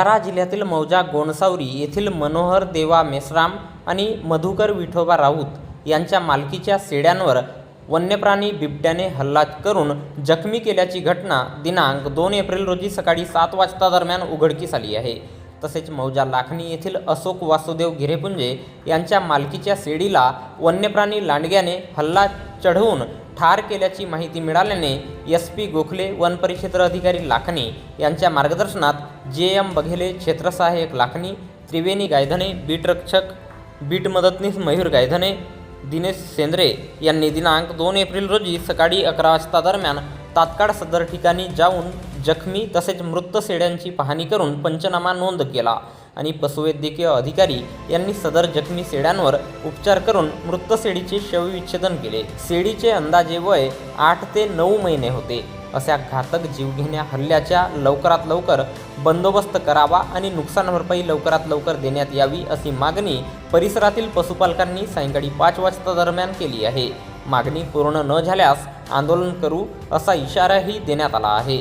भंडारा जिल्ह्यातील मौजा गोणसावरी येथील मनोहर देवा मेश्राम आणि मधुकर विठोबा राऊत यांच्या मालकीच्या शेड्यांवर वन्यप्राणी बिबट्याने हल्ला करून जखमी केल्याची घटना दिनांक दोन एप्रिल रोजी सकाळी सात वाजता दरम्यान उघडकीस आली आहे. तसेच मौजा लाखणी येथील अशोक वासुदेव घिरेपुंजे यांच्या मालकीच्या शेळीला वन्यप्राणी लांडग्याने हल्ला चढवून ठार केल्याची माहिती मिळाल्याने एस पी गोखले वनपरिक्षेत्र अधिकारी लाखणी यांच्या मार्गदर्शनात जे एम बघेले क्षेत्रसहाय्यक लाखणी त्रिवेणी गायधने बीटरक्षक बीट मदतनीस मयूर गायधने दिनेश सेंद्रे यांनी दिनांक दोन एप्रिल रोजी सकाळी अकरा वाजता दरम्यान तात्काळ सदर ठिकाणी जाऊन जखमी तसेच मृत शेळ्यांची पाहणी करून पंचनामा नोंद केला आणि पशुवैद्यकीय अधिकारी यांनी सदर जखमी शेळ्यांवर उपचार करून मृत शेळीचे शवविच्छेदन केले. शेळीचे अंदाजे वय आठ ते नऊ महिने होते. अशा घातक जीवघेण्या हल्ल्याच्या लवकरात लवकर बंदोबस्त करावा आणि नुकसान भरपाई लवकरात लवकर देण्यात यावी अशी मागणी परिसरातील पशुपालकांनी सायंकाळी पाच वाजता दरम्यान केली आहे. मागणी पूर्ण न झाल्यास आंदोलन करू असा इशाराही देण्यात आला आहे.